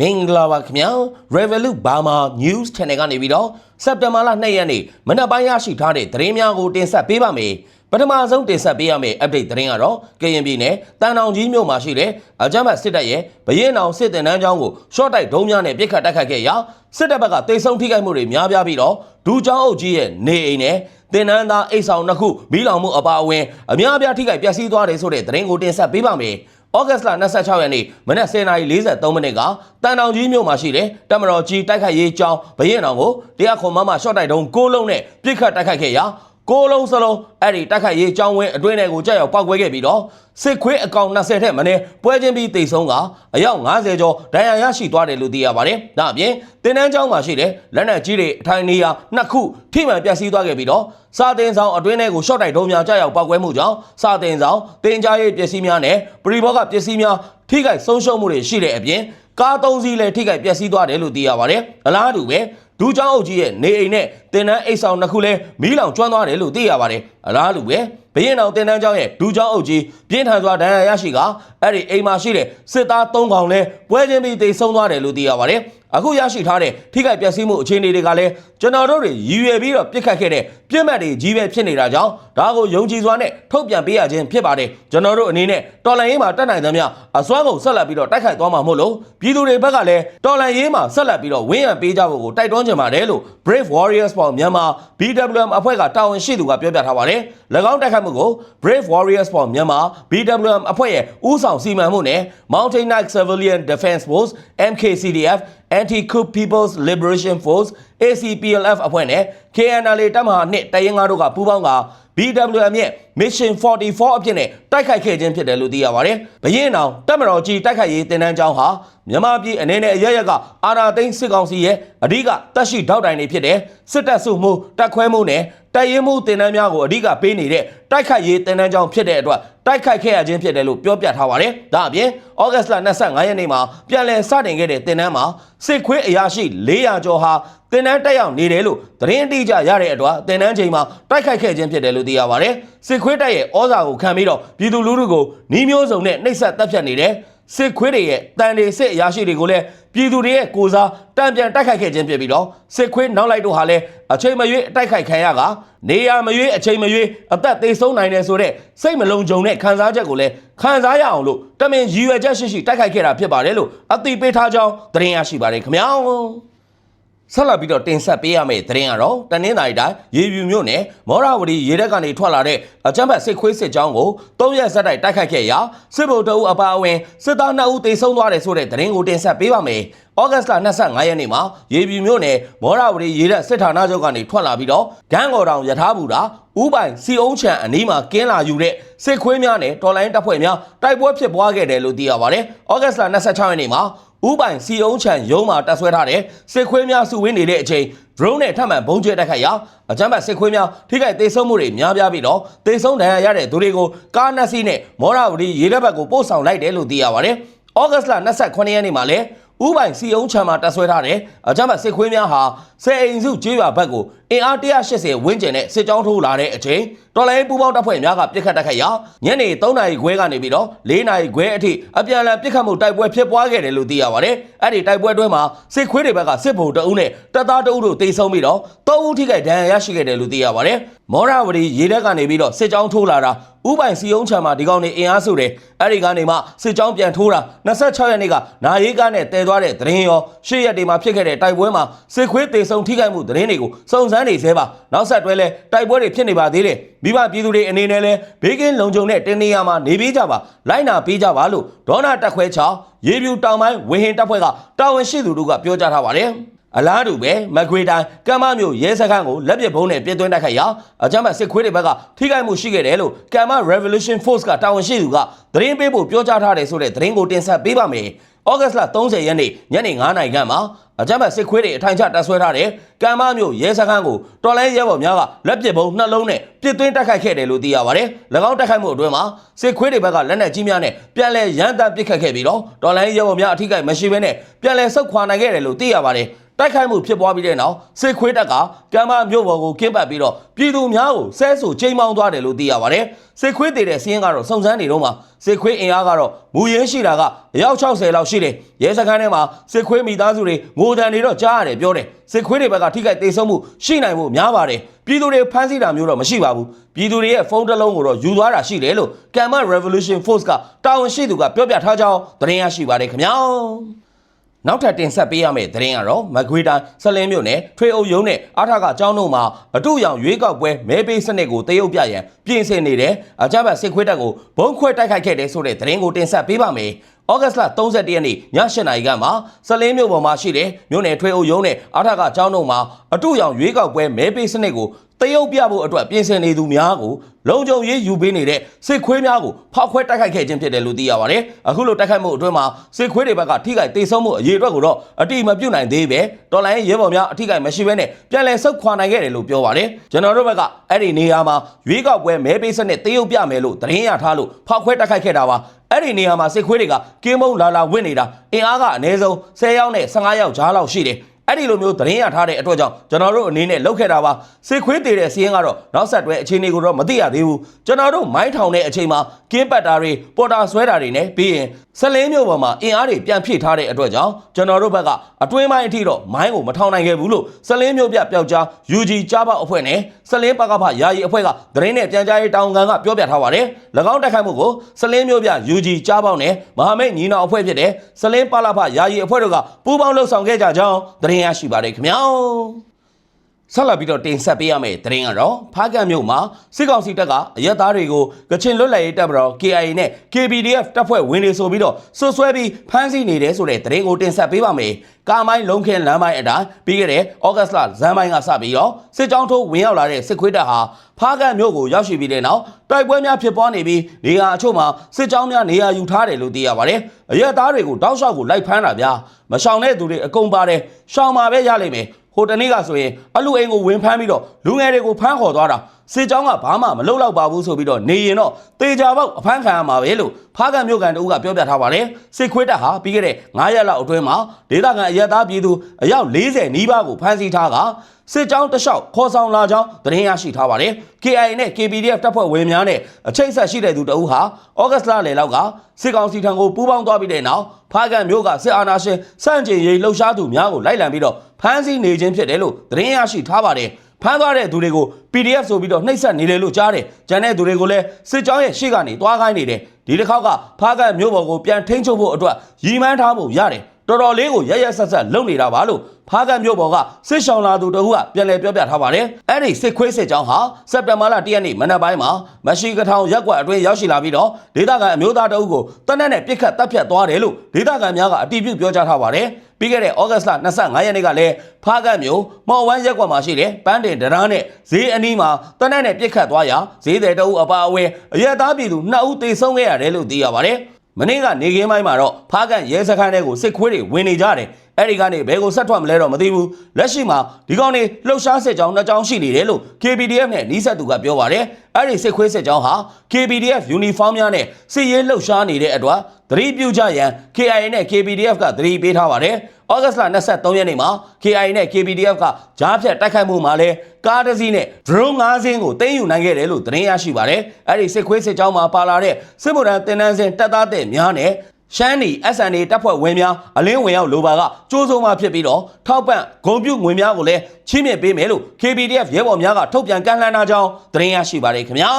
မင်္ဂလာပါခင်ဗျာ Revolut Burma News Channel ကနေပြီးတော့စက်တင်ဘာလ2ရက်နေ့မနက်ပိုင်းရရှိထားတဲ့သတင်းများကိုတင်ဆက်ပေးပါမယ်ပထမဆုံးတင်ဆက်ပေးရမယ့် update သတင်းကတော့ကရင်ပြည်နယ်တန်တောင်ကြီးမြို့မှာရှိတဲ့အကြမ်းဖက်စစ်တပ်ရဲ့ဗရင်အောင်စစ်တင်တန်းကျောင်းကို short တိုက်ဒုံးများနဲ့ပစ်ခတ်တိုက်ခတ်ခဲ့ရာစစ်တပ်ဘက်ကတိတ်ဆုံးထိခိုက်မှုတွေများပြားပြီးတော့ဒူကျောင်းအုပ်ကြီးရဲ့နေအိမ်နဲ့တင်နန်းသားအိတ်ဆောင်နှစ်ခုမီးလောင်မှုအပါအဝင်အများအပြားထိခိုက်ပျက်စီးသွားတယ်ဆိုတဲ့သတင်းကိုတင်ဆက်ပေးပါမယ်။ ဩဂတ်စ်လ26ရက်နေ့မနက်10:43မိနစ်ကတန်တောင်ကြီးမြို့မှာရှိတဲ့တမတော်ကြီးတိုက်ခိုက်ရေးကျောင်းဘရင်တော်ကိုတရားခွန်မမရှော့တိုက်တုံးကိုလုံးနဲ့ပြစ်ခတ်တိုက်ခိုက်ခဲ့ရာ ကိုလုံးစလုံးအဲ့ဒီတိုက်ခိုက်ရေးကျောင်းဝင်းအတွင်းထဲကိုကြောက်ရောက်ပောက်ကွဲခဲ့ပြီးတော့စစ်ခွေးအကောင်20ထက်မနည်းပွဲချင်းပြီးတိတ်ဆုံးကအယောက်90ကျော်ဒဏ်ရာရရှိသွားတယ်လို့သိရပါတယ်။ဒါအပြင်တင်တန်းကျောင်းမှာရှိတဲ့လက်နက်ကြီးတွေအထိုင်နေရာနှစ်ခုထိမှန်ပျက်စီးသွားခဲ့ပြီးတော့စာတင်ဆောင်အတွင်းထဲကိုရှော့တိုက်တုံးများကြောက်ရောက်ပောက်ကွဲမှုကြောင့်စာတင်ဆောင်တင်ကြားရေးပစ္စည်းများနဲ့ပရိဘောကပစ္စည်းများထိခိုက်ဆုံးရှုံးမှုတွေရှိတဲ့အပြင်ကားသုံးစီးလည်းထိခိုက်ပျက်စီးသွားတယ်လို့သိရပါတယ်။အလားတူပဲဒူးချောင်းအုပ်ကြီးရဲ့နေအိမ်နဲ့ တင်တန်းအိတ်ဆောင်နှစ်ခုလည်းမီးလောင်ကျွမ်းသွားတယ်လို့သိရပါတယ်။အလားတူပဲဘရင်တော်တင်တန်းကျောင်းရဲ့ဒူးချောင်းအုပ်ကြီးပြင်းထန်စွာဒဏ်ရာရရှိကအဲ့ဒီအိမ်မှာရှိတဲ့စစ်သား၃កောင်လည်းပွဲချင်းပြီးတိတ်ဆုံးသွားတယ်လို့သိရပါတယ်။အခုရရှိထားတဲ့ထိခိုက်ပျက်စီးမှုအခြေအနေတွေကလည်းကျွန်တော်တို့တွေရည်ရွယ်ပြီးတော့ပြစ်ခတ်ခဲ့တဲ့ပြစ်မှတ်တွေကြီးပဲဖြစ်နေတာကြောင့်ဒါကိုယုံကြည်စွာနဲ့ထုတ်ပြန်ပေးရခြင်းဖြစ်ပါတယ်ကျွန်တော်တို့အနေနဲ့တော်လန်ရေးမှာတက်နိုင်သမျှအစွမ်းကုန်ဆက်လက်ပြီးတော့တိုက်ခိုက်သွားမှာမို့လို့ပြည်သူတွေဘက်ကလည်းတော်လန်ရေးမှာဆက်လက်ပြီးတော့ဝင်းရံပေးကြဖို့ကိုတိုက်တွန်းချင်ပါတယ်လို့ Brave Warriors for Myanmar BWM အဖွဲ့ကတာဝန်ရှိသူကပြောပြထားပါတယ်၎င်းတိုက်ခိုက်မှုကို Brave Warriors for Myanmar BWM အဖွဲ့ရဲ့ဦးဆောင်စီမံမှုနဲ့ Mountain Knight Civilian Defense Force MKCDF Anti-Coup People's Liberation Force ACPLF အဖွဲ့နဲ့ KNLA တပ်မဟာ2တရင်ငါတို့ကပူးပေါင်းက BWM ရဲ့ Mission 44အဖြစ်နဲ့တိုက်ခိုက်ခဲ့ခြင်းဖြစ်တယ်လို့သိရပါတယ်။ဘရင်အောင်တပ်မတော်ကြီးတိုက်ခိုက်ရေးတင်နန်းကျောင်းဟာမြန်မာပြည်အနေနဲ့အရရက်ကအာဏာသိမ်းစစ်ကောင်စီရဲ့အဓိကတပ်ရှိထောက်တိုင်တွေဖြစ်တဲ့စစ်တပ်စုမှုတပ်ခွဲမှုနဲ့တပ်ရင်းမှုတင်နန်းများကိုအဓိကပေးနေတဲ့တိုက်ခိုက်ရေးတင်နန်းကျောင်းဖြစ်တဲ့အတွက် တိုက်ခိုက်ခဲ့ရခြင်းဖြစ်တယ်လို့ပြောပြထားပါတယ်။ဒါအပြင်ဩဂတ်စ်လ25ရက်နေ့မှာပြန်လည်စတင်ခဲ့တဲ့တင်နန်းမှာစစ်ခွေးအရာရှိ400ကျော်ဟာတင်နန်းတက်ရောက်နေတယ်လို့သတင်းအတိအကျရတဲ့အတွက်တင်နန်းချိန်မှာတိုက်ခိုက်ခဲ့ခြင်းဖြစ်တယ်လို့သိရပါတယ်။စစ်ခွေးတပ်ရဲ့ဩဇာကိုခံပြီးတော့ပြည်သူလူထုကိုနှီးမျိုးစုံနဲ့နှိပ်စက်တပ်ဖြတ်နေတယ်။ စစ်ခွေးတွေရဲ့တန်တွေစစ်အရာရှိတွေကိုလည်းပြည်သူတွေရဲ့ကိုစားတံပြန်တိုက်ခိုက်ခဲ့ခြင်းဖြစ်ပြီးတော့စစ်ခွေးနောက်လိုက်တို့ဟာလည်းအချိန်မရွေးအတိုက်ခိုက်ခံရကနေရမရွေးအချိန်မရွေးအသက်သေးဆုံးနိုင်တယ်ဆိုတော့စိတ်မလုံခြုံတဲ့ခံစားချက်ကိုလည်းခံစားရအောင်လို့တမင်ရည်ရွယ်ချက်ရှိရှိတိုက်ခိုက်ခဲ့တာဖြစ်ပါတယ်လို့အသိပေးထားကြောင်းသတင်းရရှိပါတယ်ခင်ဗျာ ဆက်လက်ပြီးတော့တင်ဆက်ပေးရမယ့်သတင်းကတော့တနင်္သာရီတိုင်းရေပြူမြို့နယ်မောရဝတီရေတပ်ကနေထွက်လာတဲ့အကြမ်းဖက်စစ်ခွေးစစ်ကြောင်းကို၃ရက်ဆက်တိုက်တိုက်ခိုက်ခဲ့ရာစစ်ဗိုလ်တအုပ်အပါအဝင်စစ်သား2ဦးသေဆုံးသွားတယ်ဆိုတဲ့သတင်းကိုတင်ဆက်ပေးပါမယ်။ဩဂတ်စ်လ25ရက်နေ့မှာရေပြူမြို့နယ်မောရဝတီရေတပ်စစ်ဌာနချုပ်ကနေထွက်လာပြီးတော့ဂန်းကော်တောင်ယထာဘူတာဥပိုင်စီအုံးချံအနီးမှာကင်းလာယူတဲ့စစ်ခွေးများနဲ့တော်လိုင်းတပ်ဖွဲ့များတိုက်ပွဲဖြစ်ပွားခဲ့တယ်လို့သိရပါတယ်။ဩဂတ်စ်လ26ရက်နေ့မှာ ဥပိုင်စီအုံးချံရုံးမှာတပ်ဆွဲထားတဲ့စစ်ခွေးများစုဝင်းနေတဲ့အချိန် drone နဲ့ထပ်မံဘုံကျဲတိုက်ခိုက်ရာအကြမ်းဖက်စစ်ခွေးများထိခိုက်ဒေဆုံးမှုတွေများပြားပြီးတော့ဒေဆုံးဒဏ်ရာရတဲ့သူတွေကိုကားနှစ်စီးနဲ့မောရဝတီရေတပ်ဘက်ကိုပို့ဆောင်လိုက်တယ်လို့သိရပါတယ်။ဩဂတ်စ်လ28ရက်နေ့မှာလည်းဥပိုင်စီအုံးချံမှာတပ်ဆွဲထားတဲ့အကြမ်းဖက်စစ်ခွေးများဟာ ဆယ်အိမ်စုကျေးရွာဘက်ကိုအင်အား180ဝန်းကျင်နဲ့စစ်ကြောင်းထိုးလာတဲ့အချိန်တော်လိုင်းပူပေါင်းတပ်ဖွဲ့များကပြစ်ခတ်တိုက်ခိုက်ရာညနေ3နာရီခွဲကနေပြီးတော့4နာရီခွဲအထိအပြန်အလှန်ပြစ်ခတ်မှုတိုက်ပွဲဖြစ်ပွားခဲ့တယ်လို့သိရပါတယ်။အဲ့ဒီတိုက်ပွဲအတွင်းမှာစစ်ခွေးတွေဘက်ကစစ်ဗိုလ်တအုပ်နဲ့တပ်သားတအုပ်တို့တိတ်ဆုံးပြီးတော့3ဦးထိခိုက်ဒဏ်ရာရရှိခဲ့တယ်လို့သိရပါတယ်။မောရဝတီရေတပ်ကနေပြီးတော့စစ်ကြောင်းထိုးလာတာဥပိုင်စီယုံချံမှာဒီကောင်နေအင်အားစုတယ်အဲ့ဒီကနေမှစစ်ကြောင်းပြန်ထိုးတာ26ရက်နေ့ကနာရေးကားနဲ့တည်သွားတဲ့သတင်းရောရှေ့ရက်တွေမှာဖြစ်ခဲ့တဲ့တိုက်ပွဲမှာစစ်ခွေးတေဆုံထိခိုက်မှုသတင်းတွေကိုစုံစမ်းနေသေးပါနောက်ဆက်တွဲလဲတိုက်ပွဲတွေဖြစ်နေပါသေးတယ်မိဘပြည်သူတွေအနေနဲ့လဲဘေးကင်းလုံခြုံတဲ့တင်းနေရမှာနေပေးကြပါလိုက်နာပေးကြပါလို့ဒေါနာတက်ခွဲချောင်းရေပြူတောင်ပိုင်းဝင်းဟင်တပ်ဖွဲ့ကတာဝန်ရှိသူတို့ကပြောကြားထားပါတယ်အလားတူပဲမကွေတိုင်းကမ်းမမြို့ရဲစခန်းကိုလက်ပစ်ဘုံနဲ့ပြစ်သွင်းတိုက်ခိုက်ရာအကြမ်းဖက်စစ်ခွေးတွေဘက်ကထိခိုက်မှုရှိခဲ့တယ်လို့ကမ်းမ Revolution Force ကတာဝန်ရှိသူကသတင်းပေးဖို့ပြောကြားထားတယ်ဆိုတဲ့သတင်းကိုတင်ဆက်ပေးပါမယ်။ဩဂတ်စ်လ30ရက်နေ့ညနေ9:00နာရီခန့်မှာအကြမ်းဖက်စစ်ခွေးတွေအထိုင်ချတပ်ဆွဲထားတဲ့ကမ်းမမြို့ရဲစခန်းကိုတော်လိုင်းရဲဘော်များကလက်ပစ်ဘုံနှလုံးနဲ့ပြစ်သွင်းတိုက်ခိုက်ခဲ့တယ်လို့သိရပါတယ်။၎င်းတိုက်ခိုက်မှုအတွင်းမှာစစ်ခွေးတွေဘက်ကလက်နက်ကြီးများနဲ့ပြန်လည်ရန်တမ်းပစ်ခတ်ခဲ့ပြီးတော့တော်လိုင်းရဲဘော်များအထိကိမရှိဘဲနဲ့ပြန်လည်ဆုတ်ခွာနိုင်ခဲ့တယ်လို့သိရပါတယ်။ တိုက်ခိုက်မှုဖြစ်ပွားပြီးတဲ့နောက်စစ်ခွေးတပ်ကကမ်းမမြို့ပေါ်ကိုကင်းပတ်ပြီးတော့ပြည်သူများကိုဆဲဆူချိန်မောင်းသွားတယ်လို့သိရပါတယ်စစ်ခွေးတည်တဲ့စီးရင်ကတော့စုံစမ်းနေတော့မှစစ်ခွေးအင်အားကတော့မူရင်းရှိတာကအယောက်60လောက်ရှိတယ်ရဲစခန်းထဲမှာစစ်ခွေးမိသားစုတွေငိုတန်တွေတော့ကြားရတယ်ပြောတယ်စစ်ခွေးတွေဘက်ကထိခိုက်ဒေဆုံးမှုရှိနိုင်မှုများပါတယ်ပြည်သူတွေဖမ်းဆီးတာမျိုးတော့မရှိပါဘူးပြည်သူတွေရဲ့ဖုန်းတစ်လုံးကိုတော့ယူသွားတာရှိတယ်လို့ကမ်မ Revolution Force ကတာဝန်ရှိသူကပြောပြထားကြောင်းသတင်းရရှိပါတယ်ခင်ဗျာ နောက်ထပ်တင်ဆက်ပေးရမယ့်သတင်းကတော့မကွေးတိုင်းဆလင်းမြို့နယ်ထွေအုပ်ရုံးနဲ့အားထကအကြောင်းတို့မှာအတူရောင်ရွေးကောက်ပွဲမဲပေးစနစ်ကိုတရုပ်ပြရန်ပြင်ဆင်နေတဲ့အကြမ်းဖက်စစ်ခွေးတပ်ကိုဘုံခွဲတိုက်ခိုက်ခဲ့တဲ့ဆိုတဲ့သတင်းကိုတင်ဆက်ပေးပါမယ်။ ဩဂတ်စ်လ31ရက်နေ့ည8နာရီကမှဆလင်းမြို့ပေါ်မှာရှိတဲ့မြို့နယ်ထွေအုပ်ရုံးနဲ့အားထကအကြောင်းတို့မှာအတူရောင်ရွေးကောက်ပွဲမဲပေးစနစ်ကိုတရုပ်ပြဖို့အတွက်ပြင်ဆင်နေသူများကိုလုံခြုံရေးယူပေးနေတဲ့စစ်ခွေးများကိုဖောက်ခွဲတိုက်ခိုက်ခဲ့ခြင်းဖြစ်တယ်လို့သိရပါတယ်။အခုလိုတိုက်ခိုက်မှုအတွင်းမှာစစ်ခွေးတွေဘက်ကထိခိုက်ဒေဆုံးမှုအရေးအတွက်ကိုတော့အတိမပြုတ်နိုင်သေးပဲတော်လိုင်းရဲဘော်များအထိခိုက်မရှိဘဲနဲ့ပြန်လည်ဆုတ်ခွာနိုင်ခဲ့တယ်လို့ပြောပါတယ်။ကျွန်တော်တို့ဘက်ကအဲ့ဒီနေရာမှာရွေးကောက်ပွဲမဲပေးစနစ်တရုပ်ပြမယ်လို့သတင်းရထားလို့ဖောက်ခွဲတိုက်ခိုက်ခဲ့တာပါ။ အဲ့ဒီနေရာမှာစစ်ခွေးတွေကကင်းမုံလာလာဝင့်နေတာအင်အားကအနည်းဆုံး10ယောက်နဲ့15ယောက်ကြားလောက်ရှိတယ်။ အဲ့ဒီလိုမျိုးသတင်းရထားတဲ့အတွက်ကြောင့်ကျွန်တော်တို့အနေနဲ့လောက်ခဲ့တာပါစစ်ခွေးတည်တဲ့စီးရင်ကတော့နောက်ဆက်တွဲအခြေအနေကိုတော့မသိရသေးဘူးကျွန်တော်တို့မိုင်းထောင်တဲ့အချိန်မှာကင်းပတ်တာတွေပေါ်တာဆွဲတာတွေနဲ့ပြီးရင်ဆက်လင်းမျိုးပေါ်မှာအင်အားတွေပြန်ဖြည့်ထားတဲ့အတွက်ကြောင့်ကျွန်တော်တို့ဘက်ကအတွင်းပိုင်းအထိတော့မိုင်းကိုမထောင်နိုင်ခဲ့ဘူးလို့ဆက်လင်းမျိုးပြပျောက်ကြား UG ကြားပေါက်အဖွဲ့နဲ့ဆက်လင်းပကဖယာယီအဖွဲ့ကသတင်းနဲ့ပြန်ကြားရေးတောင်ခံကပြောပြထားပါတယ်၎င်းတိုက်ခိုက်မှုကိုဆက်လင်းမျိုးပြ UG ကြားပေါက်နဲ့မဟာမိတ်ညီနောင်အဖွဲ့ဖြစ်တဲ့ဆက်လင်းပလဖယာယီအဖွဲ့တို့ကပူးပေါင်းလှုပ်ဆောင်ခဲ့ကြကြောင်းသတင်းရရှိပါတယ်ခင်ဗျာ ဆက်လက်ပြီးတော့တင်ဆက်ပေးရမယ့်သတင်းကတော့ဖားကန့်မြို့မှာစစ်ကောင်စီတပ်ကအရက်သားတွေကိုကချင်လွတ်လပ်ရေးတပ်မတော် KIA နဲ့ KPDF တပ်ဖွဲ့ဝင်တွေဆိုပြီးတော့ဆွဆွဲပြီးဖမ်းဆီးနေတယ်ဆိုတဲ့သတင်းကိုတင်ဆက်ပေးပါမယ်။ကာမိုင်းလုံးခင်းလမ်းပိုင်းအတိုင်းပြီးခဲ့တဲ့ဩဂတ်စ်လဇန်ပိုင်းကစပြီးတော့စစ်ကြောင်းထိုးဝင်ရောက်လာတဲ့စစ်ခွေးတပ်ဟာဖားကန့်မြို့ကိုရောက်ရှိပြီးတဲ့နောက်တိုက်ပွဲများဖြစ်ပွားနေပြီးနေရာအချို့မှာစစ်ကြောင်းများနေရာယူထားတယ်လို့သိရပါတယ်။အရက်သားတွေကိုတောက်လျှောက်ကိုလိုက်ဖမ်းတာဗျာ။မရှောင်တဲ့သူတွေအကုန်ပါတယ်။ရှောင်မှာပဲရလိမ့်မယ်။ ဟိုတနေ့ကဆိုရင်အလူအိမ်ကိုဝင်ဖမ်းပြီးတော့လူငယ်တွေကိုဖမ်းခေါ်သွားတာ စစ်ကြောင်းကဘာမှမလုပ်တော့ပါဘူးဆိုပြီးတော့နေရင်တော့တေချာပေါက်အဖမ်းခံရမှာပဲလို့ဖားကံမြို့ကန်တူကပြောပြထားပါတယ်စစ်ခွေးတပ်ဟာပြီးခဲ့တဲ့9ရက်လောက်အတွင်းမှာဒေသခံအရက်သားပြည်သူအယောက်40နီးပါးကိုဖမ်းဆီးထားကစစ်ကြောင်းတလျှောက်ခေါ်ဆောင်လာကြောင်းသတင်းရရှိထားပါတယ် KIA နဲ့ KPDF တပ်ဖွဲ့ဝင်များနဲ့အချိတ်ဆက်ရှိတဲ့သူတအုပ်ဟာဩဂတ်စ်လလယ်လောက်ကစစ်ကောင်စီထံကိုပူးပေါင်းသွားပြီးတဲ့နောက်ဖားကံမြို့ကစစ်အာဏာရှင်စန့်ကျင်ရေးလှုပ်ရှားသူများကိုလိုက်လံပြီးတော့ဖမ်းဆီးနေခြင်းဖြစ်တယ်လို့သတင်းရရှိထားပါတယ် ဖမ်းသွားတဲ့သူတွေကို PDF ဆိုပြီးတော့နှိပ်စက်နေတယ်လို့ကြားတယ်။ဂျန်တဲ့သူတွေကိုလည်းစစ်ကြောင်းရဲ့ရှေ့ကနေတွားခိုင်းနေတယ်။ဒီတစ်ခေါက်ကဖားကတ်မျိုးပေါ်ကိုပြန်ထိန်းချုပ်ဖို့အတွက်ရည်မှန်းထားဖို့ရတယ်။ တော်တော်လေးကိုရရဆက်ဆက်လုပ်နေတာပါလို့ဖားကတ်မျိုးပေါ်ကစစ်ဆောင်လာသူတအုပ်ကပြန်လည်ပြောပြထားပါတယ်။အဲ့ဒီစစ်ခွေးစစ်ကြောင်းဟာစက်တင်ဘာလ၁ရက်နေ့မနက်ပိုင်းမှာမရှိကထောင်ရက်ကွက်အတွင်းရောက်ရှိလာပြီးတော့ဒေသခံအမျိုးသားတအုပ်ကိုတနက်နဲ့ပြစ်ခတ်တပ်ဖြတ်သွားတယ်လို့ဒေသခံများကအတည်ပြုပြောကြားထားပါတယ်။ပြီးခဲ့တဲ့ဩဂတ်စ်လ25ရက်နေ့ကလည်းဖားကတ်မျိုးမော်ဝမ်းရက်ကွက်မှာရှိတဲ့ပန်းတင်ဒရာနဲ့ဈေးအနီးမှာတနက်နဲ့ပြစ်ခတ်သွားရာဈေးသည်တအုပ်အပါအဝင်အရက်သားပြည်သူ2ဦးသေဆုံးခဲ့ရတယ်လို့သိရပါတယ်။ မနေ့ကနေခင်းပိုင်းမှာတော့ဖားကန်ရဲစခန်းထဲကိုစစ်ခွေးတွေဝင်နေကြတယ်အဲ့ဒီကနေဘယ်ကိုဆက်ထွက်မလဲတော့မသိဘူးလက်ရှိမှာဒီကောင်တွေလှုပ်ရှားစစ်ကြောင်းနှစ်ကြောင်းရှိနေတယ်လို့ KPDF နဲ့နှီးဆက်သူကပြောပါတယ်အဲ့ဒီစစ်ခွေးစစ်ကြောင်းဟာ KPDF uniform များနဲ့စစ်ရေးလှုပ်ရှားနေတဲ့အတွက်သတိပြုကြရန် KIA နဲ့ KPDF ကသတိပေးထားပါတယ် ဩဂတ်စ်လ23ရက်နေ့မှာ KIA နဲ့ KPDF ကကြားဖြတ်တိုက်ခိုက်မှုမှာလဲကားတစ်စီးနဲ့ drone 5စင်းကိုတင်းယူနိုင်ခဲ့တယ်လို့သတင်းရရှိပါတယ်အဲ့ဒီစစ်ခွေးစစ်ကြောင်းမှာပါလာတဲ့စစ်မှုထမ်းတင်နန်းစင်တပ်သားတဲ့များနဲ့ရှမ်းနီ SNA တပ်ဖွဲ့ဝင်များအလင်းဝင်ရောက်လိုပါကကြိုးစုံမှဖြစ်ပြီးတော့ထောက်ပံ့ဂုံပြုငွေများကိုလည်းချီးမြှင့်ပေးမယ်လို့ KPDF ရဲဘော်များကထုတ်ပြန်ကန့်လန့်ထားကြောင်းသတင်းရရှိပါတယ်ခင်ဗျာ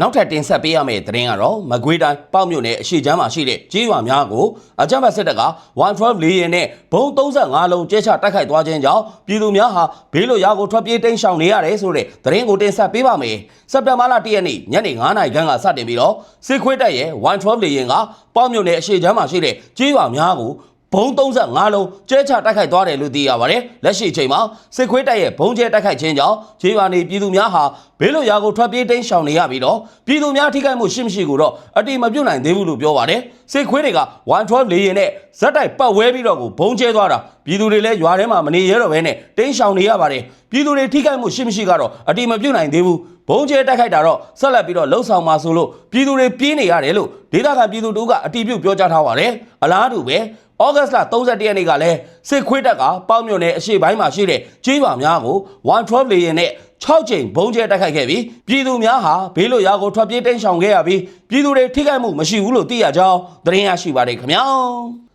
နောက်ထပ်တင်ဆက်ပေးရမယ့်သတင်းကတော့မကွေးတိုင်းပေါ့မြို့နယ်အရှိချမ်းမှာရှိတဲ့ကြေးရွာများကိုအကြမ်းဖက်စစ်တပ်က112လေယာဉ်နဲ့ဘုံ35လုံးကျဲချတိုက်ခိုက်သွားခြင်းကြောင့်ပြည်သူများဟာဘေးလွတ်ရာကိုထွက်ပြေးတိမ်းရှောင်နေရတယ်ဆိုတဲ့သတင်းကိုတင်ဆက်ပေးပါမယ်။စက်တင်ဘာလ1ရက်နေ့ညနေ9:00နာရီခန့်ကစတင်ပြီးတော့စစ်ခွေးတပ်ရဲ့112လေယာဉ်ကပေါ့မြို့နယ်အရှိချမ်းမှာရှိတဲ့ကြေးရွာများကို ဘုံ35လုံးကျဲချတိုက်ခိုက်သွားတယ်လို့သိရပါတယ်။လက်ရှိအချိန်မှာစစ်ခွေးတပ်ရဲ့ဘုံကျဲတိုက်ခိုက်ခြင်းကြောင့်ခြေရွာနေပြည်သူများဟာဘေးလွတ်ရာကိုထွက်ပြေးတိမ်းရှောင်နေရပြီးတော့ပြည်သူများထိခိုက်မှုရှိမရှိကိုတော့အတိမပြုတ်နိုင်သေးဘူးလို့ပြောပါတယ်။စစ်ခွေးတွေက112လေရင်နဲ့ဇက်တိုက်ပတ်ဝဲပြီးတော့ကိုဘုံကျဲသွားတာပြည်သူတွေလည်းရွာထဲမှာမနေရတော့ဘဲနဲ့တိမ်းရှောင်နေရပါတယ်။ပြည်သူတွေထိခိုက်မှုရှိမရှိကတော့အတိမပြုတ်နိုင်သေးဘူး။ ဘုံကျဲတိုက်ခိုက်တာတော့ဆက်လက်ပြီးတော့လှုပ်ဆောင်မှာဆိုလို့ပြည်သူတွေပြေးနေရတယ်လို့ဒေသခံပြည်သူတို့ကအတီးပြုတ်ပြောကြားထားပါတယ်အလားတူပဲဩဂတ်စ်လ31ရက်နေ့ကလည်းစစ်ခွေးတပ်ကပေါက်မြို့နယ်အရှေ့ပိုင်းမှာရှိတဲ့ကျေးရွာများကို112လေယာဉ်နဲ့6ကြိမ်ဘုံကျဲတိုက်ခိုက်ခဲ့ပြီးပြည်သူများဟာဘေးလွတ်ရာကိုထွက်ပြေးတိမ်းရှောင်ခဲ့ရပြီးပြည်သူတွေထိခိုက်မှုမရှိဘူးလို့သိရကြောင်းသတင်းရရှိပါတယ်ခင်ဗျာ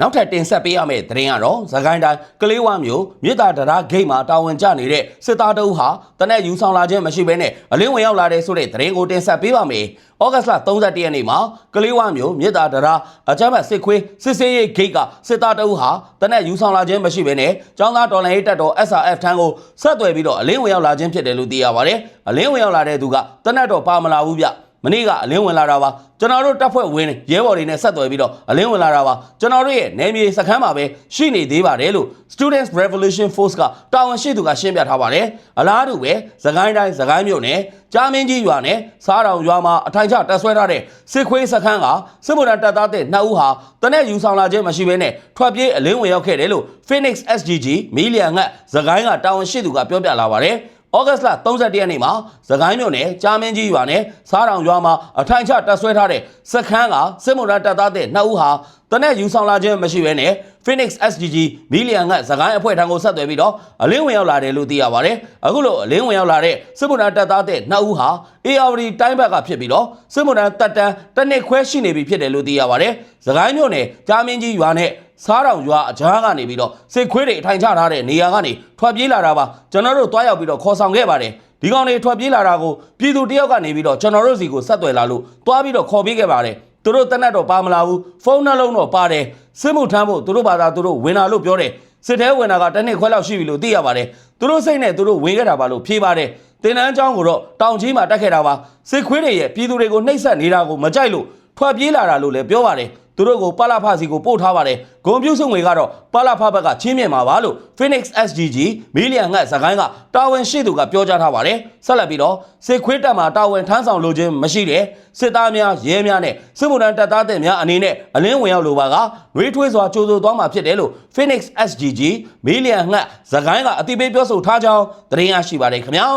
နောက်ထပ်တင်ဆက်ပေးရမယ့်သတင်းကတော့သခိုင်းတိုင်းကလေးဝမျိုးမြေတာတရာဂိတ်မှာတာဝန်ကျနေတဲ့စစ်သားတအုပ်ဟာတနက်ယူဆောင်လာခြင်းမရှိဘဲနဲ့အလင်းဝင်ရောက်လာတဲ့ဆိုတဲ့သတင်းကိုတင်ဆက်ပေးပါမယ်။ဩဂတ်လ31ရက်နေ့မှာကလေးဝမျိုးမြေတာတရာအကြမ်းဖက်စစ်ခွေးစစ်စေးရေးဂိတ်ကစစ်သားတအုပ်ဟာတနက်ယူဆောင်လာခြင်းမရှိဘဲနဲ့ចောင်းသားတော်လှန်ရေးတပ်တော် SRF ထံကိုဆက်သွယ်ပြီးတော့အလင်းဝင်ရောက်လာခြင်းဖြစ်တယ်လို့သိရပါတယ်။အလင်းဝင်ရောက်လာတဲ့သူကတနက်တော့ပါမလာဘူးဗျ။ မနေ့ကအလင်းဝင်လာတာပါကျွန်တော်တို့တပ်ဖွဲ့ဝင်ရဲဘော်တွေနဲ့ဆက်သွယ်ပြီးတော့အလင်းဝင်လာတာပါကျွန်တော်တို့ရဲ့နယ်မြေစခန်းမှာပဲရှိနေသေးပါတယ်လို့ Students Revolution Force ကတာဝန်ရှိသူကရှင်းပြထားပါတယ်အလားတူပဲသခိုင်းတိုင်းသခိုင်းမြို့နယ်ကြားမင်းကြီးရွာနဲ့စားတောင်ရွာမှာအထိုင်ချတပ်ဆွဲထားတဲ့စစ်ခွေးစခန်းကစစ်ဗိုလ်တပ်သားတဲ့နှစ်ဦးဟာတနက်ယူဆောင်လာခြင်းမရှိဘဲနဲ့ထွက်ပြေးအလင်းဝင်ရောက်ခဲ့တယ်လို့ Phoenix SGG မီလီယံငတ်သခိုင်းကတာဝန်ရှိသူကပြောပြလာပါတယ် ဩဂတ်စ်လ31ရက်နေ့မှာသခိုင်းမြို့နယ်ကြားမင်းကြီးရွာနဲ့စားတောင်ရွာမှာအထိုင်ချတပ်ဆွဲထားတဲ့စခန်းကစစ်မှုထမ်းတပ်သားတဲ့နှစ်ဦးဟာတနက်ယူဆောင်လာခြင်းမရှိဘဲနဲ့ Phoenix SGG မီလီယံကသခိုင်းအဖွဲ့ထံကိုဆက်သွယ်ပြီးတော့အလင်းဝင်ရောက်လာတယ်လို့သိရပါတယ်။အခုလိုအလင်းဝင်ရောက်လာတဲ့စစ်မှုထမ်းတပ်သားတဲ့နှစ်ဦးဟာ ARD တိုင်းဘက်ကဖြစ်ပြီးတော့စစ်မှုထမ်းတပ်တန်းတစ်နှစ်ခွဲရှိနေပြီဖြစ်တယ်လို့သိရပါတယ်။သခိုင်းမြို့နယ်ကြားမင်းကြီးရွာနဲ့ စားတောင်ရွာအကြားကနေပြီးတော့စစ်ခွေးတွေအထိုင်ချထားတဲ့နေရာကနေထွက်ပြေးလာတာပါကျွန်တော်တို့တွားရောက်ပြီးတော့ခေါ်ဆောင်ခဲ့ပါတယ်ဒီကောင်တွေထွက်ပြေးလာတာကိုပြည်သူတယောက်ကနေပြီးတော့ကျွန်တော်တို့စီကိုဆက်သွယ်လာလို့တွားပြီးတော့ခေါ်ပေးခဲ့ပါတယ်သူတို့တနတ်တော့ပါမလာဘူးဖုန်းနှလုံးတော့ပါတယ်စစ်မှုထမ်းဖို့သူတို့ဘာသာသူတို့ဝင်လာလို့ပြောတယ်စစ်ထဲဝင်တာကတနစ်ခွဲလောက်ရှိပြီလို့သိရပါတယ်သူတို့စိတ်နဲ့သူတို့ဝင်ခဲ့တာပါလို့ဖြေပါတယ်တင်တန်းချောင်းကိုတော့တောင်ကြီးမှာတက်ခဲ့တာပါစစ်ခွေးတွေရဲ့ပြည်သူတွေကိုနှိပ်စက်နေတာကိုမကြိုက်လို့ထွက်ပြေးလာတာလို့လည်းပြောပါတယ် သူတို့ကိုပလဖစီကိုပို့ထားပါတယ်ဂုံပြုတ်ဆုံငွေကတော့ပလဖဘက်ကချင်းမြင်မှာပါလို့ Phoenix SGG မီလီယံငတ်စကိုင်းကတာဝန်ရှိသူကပြောကြားထားပါတယ်ဆက်လက်ပြီးတော့စစ်ခွေးတပ်မှာတာဝန်ထမ်းဆောင်လိုခြင်းမရှိတဲ့စစ်သားများရဲများနဲ့စစ်မှုထမ်းတပ်သားတဲ့များအနေနဲ့အလင်းဝင်ရောက်လိုပါကနှွေးထွေးစွာကြိုးဆိုသွားမှာဖြစ်တယ်လို့ Phoenix SGG မီလီယံငတ်စကိုင်းကအတိပေးပြောဆိုထားကြောင်းသတင်းရရှိပါတယ်ခင်ဗျာ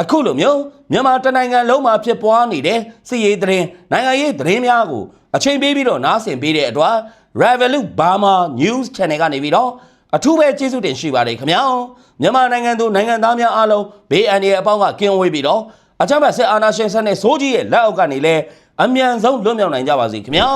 အခုလိုမျိုးမြန်မာတနိုင်ငံလုံးမှာဖြစ်ပွားနေတဲ့စစ်ရေးသတင်းနိုင်ငံရေးသတင်းများကို အချိန်ပေးပြီးတော့နားဆင်ပေးတဲ့အတွက် Revolut Burma News Channel ကနေပြီးတော့အထူးပဲကျေးဇူးတင်ရှိပါတယ်ခင်ဗျာမြန်မာနိုင်ငံသူနိုင်ငံသားများအားလုံးဘေးအန္တရာယ်အပေါင်းကကင်းဝေးပြီးတော့အကြမ်းဖက်စစ်အာဏာရှင်စနစ်စိုးကြီးရဲ့လက်အောက်ကနေလဲအမြန်ဆုံးလွတ်မြောက်နိုင်ကြပါစေခင်ဗျာ